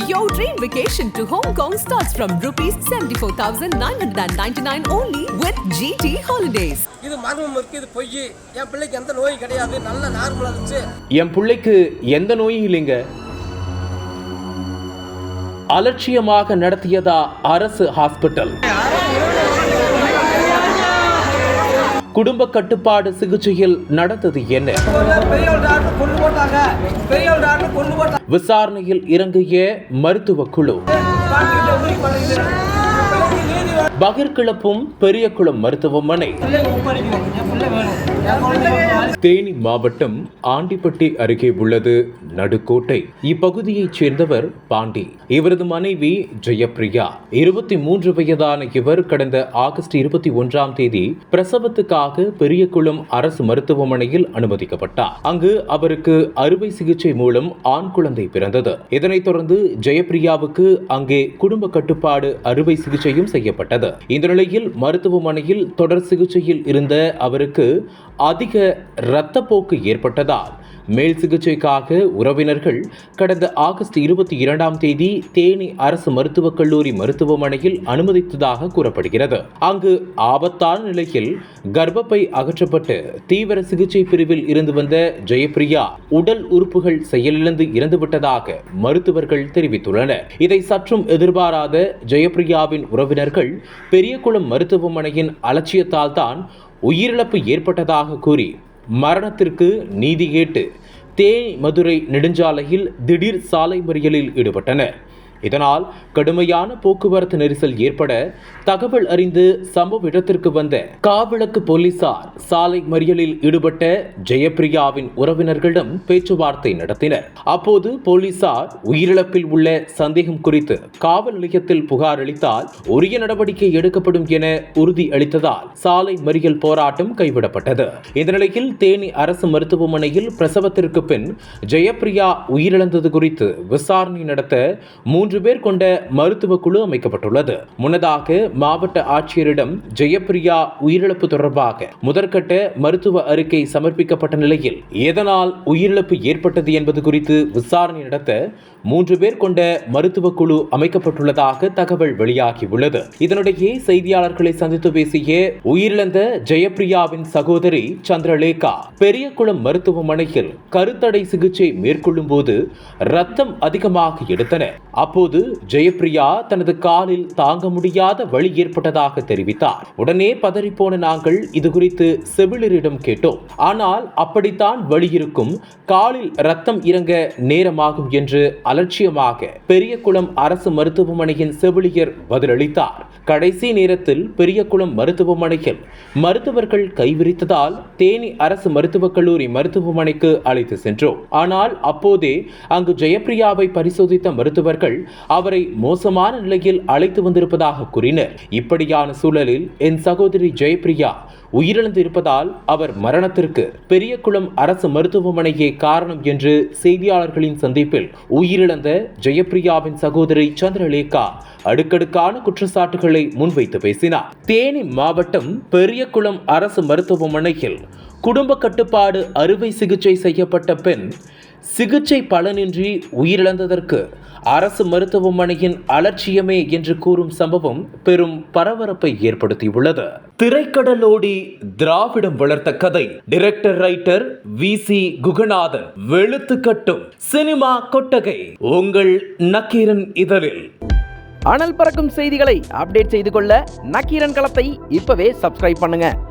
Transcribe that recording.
Your dream vacation to Hong Kong starts from rupees 74,999 only with GT Holidays. இது மர்மம் இருக்கு இது பொய். என் பிள்ளைக்கு எந்த நோயும் கிடையாது. நல்ல நார்மலா இருந்துச்சு. என் பிள்ளைக்கு எந்த நோயும் இல்லைங்க. அலட்சியமாக நடத்தியதா அரசு ஹாஸ்பிட்டல் குடும்ப கட்டுப்பாடு சிகிச்சையில் நடந்தது என்ன? விசாரணையில் இறங்கிய மருத்துவ குழு. பகிர்கிளப்பும் பெரியகுளம் மருத்துவமனை. தேனி மாவட்டம் ஆண்டிப்பட்டி அருகே உள்ளது நடுக்கோட்டை. இப்பகுதியைச் சேர்ந்தவர் பாண்டி. இவரது மனைவி ஜெயப்பிரியா. இருபத்தி மூன்று வயதான இவர் கடந்த ஆகஸ்ட் இருபத்தி ஒன்றாம் தேதி பிரசவத்துக்காக பெரியகுளம் அரசு மருத்துவமனையில் அனுமதிக்கப்பட்டார். அங்கு அவருக்கு அறுவை சிகிச்சை மூலம் ஆண் குழந்தை பிறந்தது. இதனைத் தொடர்ந்து ஜெயப்பிரியாவுக்கு அங்கே குடும்ப கட்டுப்பாடு அறுவை சிகிச்சையும் செய்யப்பட்டது. இந்த நிலையில் மருத்துவமனையில் தொடர் சிகிச்சையில் இருந்த அவருக்கு அதிக இரத்தப்போக்கு ஏற்பட்டதால் மேல் சிகிச்சைக்காக உறவினர்கள் கடந்த ஆகஸ்ட் இருபத்தி இரண்டாம் தேதி தேனி அரசு மருத்துவக் கல்லூரி மருத்துவமனையில் அனுமதித்ததாக கூறப்படுகிறது. அங்கு ஆபத்தான நிலையில் கர்ப்பப்பை அகற்றப்பட்டு தீவிர சிகிச்சை பிரிவில் இருந்து வந்த ஜெயப்பிரியா உடல் உறுப்புகள் செயலிழந்து இறந்துவிட்டதாக மருத்துவர்கள் தெரிவித்துள்ளனர். இதை சற்றும் எதிர்பாராத ஜெயப்பிரியாவின் உறவினர்கள் பெரியகுளம் மருத்துவமனையின் அலட்சியத்தால் தான் உயிரிழப்பு ஏற்பட்டதாக கூறி மரணத்திற்கு நீதி கேட்டு தேனி மதுரை நெடுஞ்சாலையில் திடீர் சாலை மறியலில் ஈடுபட்டனர். இதனால் கடுமையான போக்குவரத்து நெரிசல் ஏற்பட தகவல் அறிந்து சம்பவ இடத்திற்கு வந்த காவிளக்கு போலீசார் சாலை மறியலில் ஈடுபட்ட ஜெயப்பிரியாவின் உறவினர்களிடம் பேச்சுவார்த்தை நடத்தினர். அப்போது போலீசார் உயிரிழப்பில் உள்ள சந்தேகம் குறித்து காவல் நிலையத்தில் புகார் அளித்தால் உரிய நடவடிக்கை எடுக்கப்படும் என உறுதி அளித்ததால் சாலை மறியல் போராட்டம் கைவிடப்பட்டது. இந்த நிலையில் தேனி அரசு மருத்துவமனையில் பிரசவத்திற்கு பின் ஜெயப்பிரியா உயிரிழந்தது குறித்து விசாரணை நடத்த மூன்று பேர் கொண்ட மருத்துவ குழு அமைக்கப்பட்டுள்ளது. முன்னதாக மாவட்ட ஆட்சியரிடம் ஜெயப்பிரியா உயிரிழப்பு தொடர்பாக முதற்கட்ட மருத்துவ அறிக்கை சமர்ப்பிக்கப்பட்ட நிலையில் எதனால் உயிரிழப்பு ஏற்பட்டது என்பது குறித்து விசாரணை நடத்த மூன்று பேர் கொண்ட மருத்துவ குழு அமைக்கப்பட்டுள்ளதாக தகவல் வெளியாகியுள்ளது. இதனிடையே செய்தியாளர்களை சந்தித்து பேசிய உயிரிழந்த ஜெயப்பிரியாவின் சகோதரி சந்திரலேகா பெரியகுளம் மருத்துவமனையில் கருத்தடை சிகிச்சை மேற்கொள்ளும் போது ரத்தம் அதிகமாக எடுத்தனர் அப்போது ஜெயப்பிரியா தனது காலில் தாங்க முடியாத வழி ஏற்பட்டதாக தெரிவித்தார். உடனே பதறிப்போன நாங்கள் இது குறித்து செவிலியரிடம் கேட்டோம். ஆனால் அப்படித்தான் வழி இருக்கும். காலில் ரத்தம் இறங்க நேரமாகும் என்று அலட்சியமாக பெரியகுளம் அரசு மருத்துவமனையின் செவிலியர் பதிலளித்தார். கடைசி நேரத்தில் பெரியகுளம் மருத்துவமனையில் மருத்துவர்கள் கைவிரித்ததால் தேனி அரசு மருத்துவக் கல்லூரி மருத்துவமனைக்கு அழைத்து சென்றோம். ஆனால் அப்போதே அங்கு ஜெயப்பிரியாவை பரிசோதித்த மருத்துவர்கள் அவரை மோசமான நிலையில் அழைத்து வந்திருப்பதாக கூறினர். இப்படியான சூழலில் என் சகோதரி ஜெயபிரியா உயிரிழந்து இருப்பதால் அவர் மரணத்திற்கு பெரியகுளம் அரசு மருத்துவமனையே காரணம் என்று செய்தியாளர்களின் சந்திப்பில் உயிரிழந்த ஜெயபிரியாவின் சகோதரி சந்திரலேகா அடுக்கடுக்கான குற்றச்சாட்டுகளை முன்வைத்து பேசினார். தேனி மாவட்டம் பெரியகுளம் அரசு மருத்துவமனையில் குடும்ப கட்டுப்பாடு அறுவை சிகிச்சை செய்யப்பட்ட பெண் சிகிச்சை பலனின்றி உயிரிழந்ததற்கு அரசு மருத்துவமனையின் அலட்சியமே என்று கூறும் சம்பவம் பெரும் பரபரப்பை ஏற்படுத்தியுள்ளது. திரைக்கடலோடி திராவிடம் வளர்த்த கதை. Director writer V C Kuganathan வெளுத்து கட்டும் சினிமா கொட்டகை. உங்கள் நக்கீரன் இதழில். அனல் பறக்கும் செய்திகளை அப்டேட் செய்து கொள்ள நக்கீரன் களத்தை இப்பவே சப்ஸ்கிரைப் பண்ணுங்க.